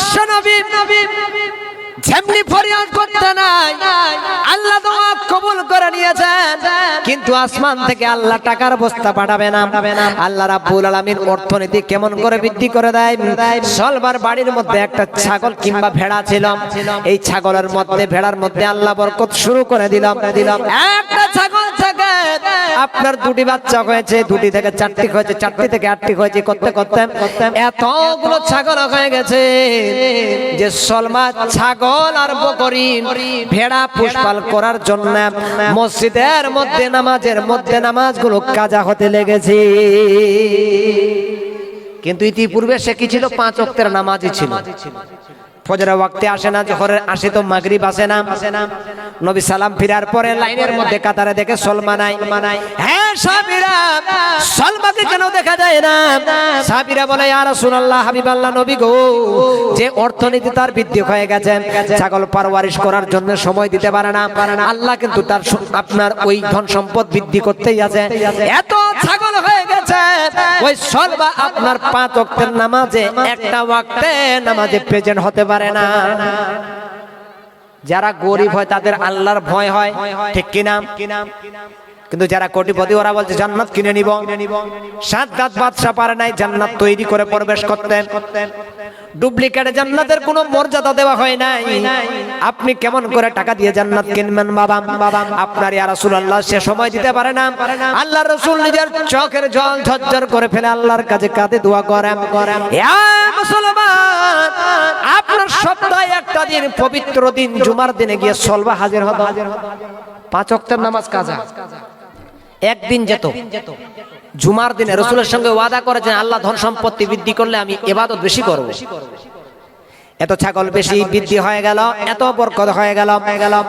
বিশ্ব ফরিয়াদ করতে নাই, আল্লাহ কবুল করে নিয়েছেন। কিন্তু আসমান থেকে আল্লাহ টাকার বস্তা পাঠাবে না। আল্লাহ রাব্বুল অর্থনীতি কেমন করে বৃদ্ধি করে দেয়? সলবার বাড়ির মধ্যে একটা ছাগল কিংবা ভেড়া ছিল। এই ছাগলের মধ্যে, ভেড়ার মধ্যে আল্লাহ বরকত শুরু করে দিলাম দিলাম একটা ছাগল আপনার দুটি বাচ্চা হয়েছে, দুটি থেকে চারটি হয়েছে, চারটি থেকে আটটি হয়েছে, করতে করতে এতগুলো ছাগল হয়ে গেছে যে সলমা ছাগল আর বকরি ভেড়া পুষ্পাল করার জন্য মসজিদের মধ্যে নামাজের মধ্যে নামাজগুলো কাজা হতে লেগেছে। কিন্তু ইতিপূর্বে সে কি ছিল? পাঁচ অক্তের নামাজই ছিল। ফজরের ওয়াক্তে আসে না, জোহরের আসে তো মাগরিব আসে না। নবী সালাম ফিরার পরে লাইনের মধ্যে কাতারে দেখে সলমানাই মানাই হ্যাঁ সাবিরা সলমাকে কেন দেখা যায় না? সাবিরা বলে, ইয়া রাসূলুল্লাহ, হাবিবাল্লাহ, নবী গো, যে অর্থনীতি তার বৃদ্ধি হয়ে গেছে। ছাগল পারওয়ারিশ করার জন্য সময় দিতে পারে না। আল্লাহ কিন্তু তার আপনার ওই ধন সম্পদ বৃদ্ধি করতেই আছে। এত যারা গরিব হয়, তাদের আল্লাহর ভয় হয়, ঠিক কিনা? কিন্তু যারা কোটিপতি, ওরা বলছে, জান্নাত কিনে নিব। সাত দাঁত বাদশা পারে নাই, জান্নাত তৈরি করে প্রবেশ করতেন। ডুপ্লিকেট জান্নাতের কোনো মর্যাদা দেওয়া হয় নাই। আপনি কেমন করে টাকা দিয়ে জান্নাত কিনবেন বাবা? বাবা আপনার ইয়া রাসূলুল্লাহ সে সময় দিতে পারে না। আল্লাহ রাসূল নিজের চোখের জল ঝরঝর করে ফেলে আল্লাহর কাছে কাঁদে, দোয়া করেন। করেন মুসলমান, আপনার সপ্তাহে একটা দিন, পবিত্র দিন, জুমার দিনে গিয়ে সলবা হাজির হতো পাঁচ ওয়াক্তের নামাজ কাজা। একদিন যেত জুমার দিনে রসুলের সঙ্গে ওয়াদা করেছেন, আল্লাহ ধন সম্পত্তি বৃদ্ধি করলে আমি এবাদত বেশি করব। এত ছাগল বেশি বৃদ্ধি হয়ে গেল এত বরকত হয়ে গেল।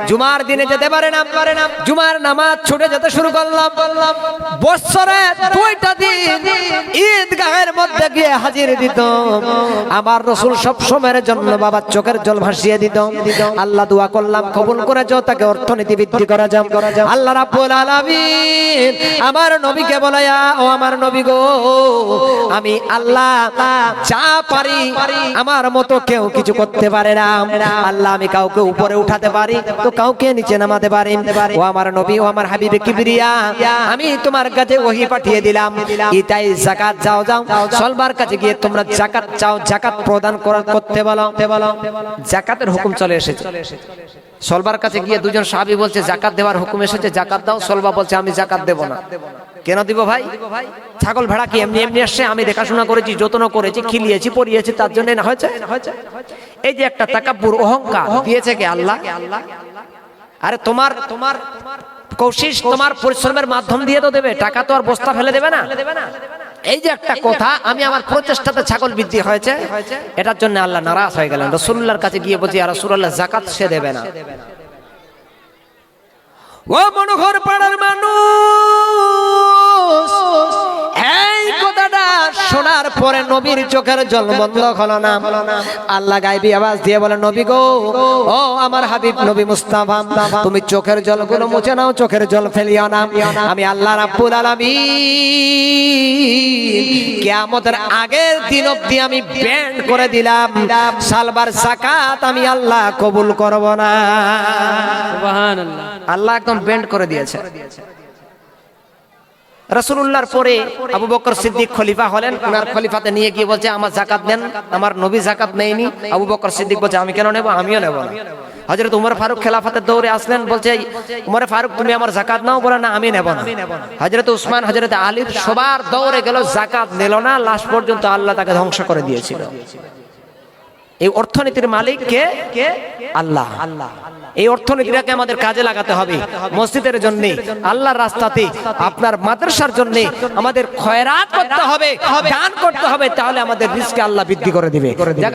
জুমার দিনে যেতে পারে না। পারে না জুমার নামাজ ছুটে যেতে শুরু করলাম। বললাম বছরে দুইটা দিন ঈদগাহের মধ্যে গিয়ে হাজির দিত। আমার রসুল সব সময়ের জন্য বাবার চোখের জল ভাসিয়ে দিত। আল্লাহ দোয়া করলাম কবুল করে যাও তাকে অর্থনীতি বৃদ্ধি করা যাও আল্লাহ রাব্বুল আলামিন আমার নবীকে বলায়া ও আমার নবী গো আমি আল্লাহ যা পারি আমার মতো কেউ কিছু করতে পারে না। আল্লাহ, আমি কাউকে উপরে উঠাতে পারি, তো কাউকে নিচে নামাতে পারি। ও আমার নবী, ও আমার হাবিবে কিবরিয়া, আমি তোমার কাছে ওহি পাঠিয়ে দিলাম। ইতাই জাকাত যাও যাও। সলবার কাছে গিয়ে তোমরা জাকাত চাও জাকাত প্রদান করতে বলো। জাকাতের হুকুম চলে এসেছে। সলবার কাছে গিয়ে দুজন সাহাবী বলছে জাকাত দেওয়ার হুকুম এসেছে জাকাত দাও। সলবা বলছে আমি জাকাত দেব না। কেন দিব ভাই? ছাগল ভেড়া কি এমনি এমনি আসছে আমি দেখাশোনা করেছি যত্ন করেছি খিলিয়েছি পরিয়েছি তার জন্য না হয়েছে? এই যে একটা তাকাব্বুর অহংকার দিয়েছে কে আল্লাহ? আরে তোমার তোমার কৌশিস তোমার পরিশ্রমের মাধ্যম দিয়ে তো দেবে টাকা তো আর বস্তা ফেলে দেবে না। এই যে একটা কথা, আমি আমার প্রচেষ্টাতে ছাগল বৃদ্ধি হয়েছে, এটার জন্য আল্লাহ নারাজ হয়ে গেলেন। রসুল্লাহর কাছে গিয়ে বলছি আর রসুল্লাহ জাকাত সে দেবে না। ও মনোহর পাড়ার মানুষ! পরে নবীর চোখের জল বন্ধ হলো না। আল্লাহ গাইবি আওয়াজ দিয়ে বলে নবী গো ও আমার হাবিব নবী মুস্তাফা তুমি চোখের জলগুলো মুছে নাও চোখের জল ফেলিও না। আমি আল্লাহ রাব্বুল আলামিন কিয়ামতের আগের দিন অবধি আমি ব্যান্ড করে দিলাম। সালবার সাকাত আমি আল্লাহ কবুল করব না। সুবহানাল্লাহ। আল্লাহ একদম বেন্ড করে দিয়েছে। রসুল্লাহর পরে আবু বকর সিদ্দিক খলিফা হলেন। ওনার খলিফাতে নিয়ে গিয়ে বলছে, আমার জাকাত দেন আমার নবী জাকাত নেয়নি। আবু বকর সিদ্দিক বলছে, আমি কেন নেব? আমিও নেব না। হজরত উমর ফারুক খেলাফাতের দৌড়ে আসলেন, বলছে উমর ফারুক, তুমি আমার জাকাত নাও? বলে, না, আমি নেব না। হজরত উসমান হজরত আলীর সবার দৌড়ে গেল জাকাত নিল না লাস্ট পর্যন্ত আল্লাহ তাকে ধ্বংস করে দিয়েছিল। এই অর্থনীতির মালিক কে? কে? আল্লাহ। আল্লাহ এই অর্থনীতিটাকে আমাদের কাজে লাগাতে হবে, মসজিদের জন্য, আল্লাহর রাস্তাতে, আপনার মাদ্রাসার জন্য, আমাদের খয়রাত করতে হবে, দান করতে হবে, তাহলে আমাদের রিস্কে আল্লাহ বৃদ্ধি করে দিবে।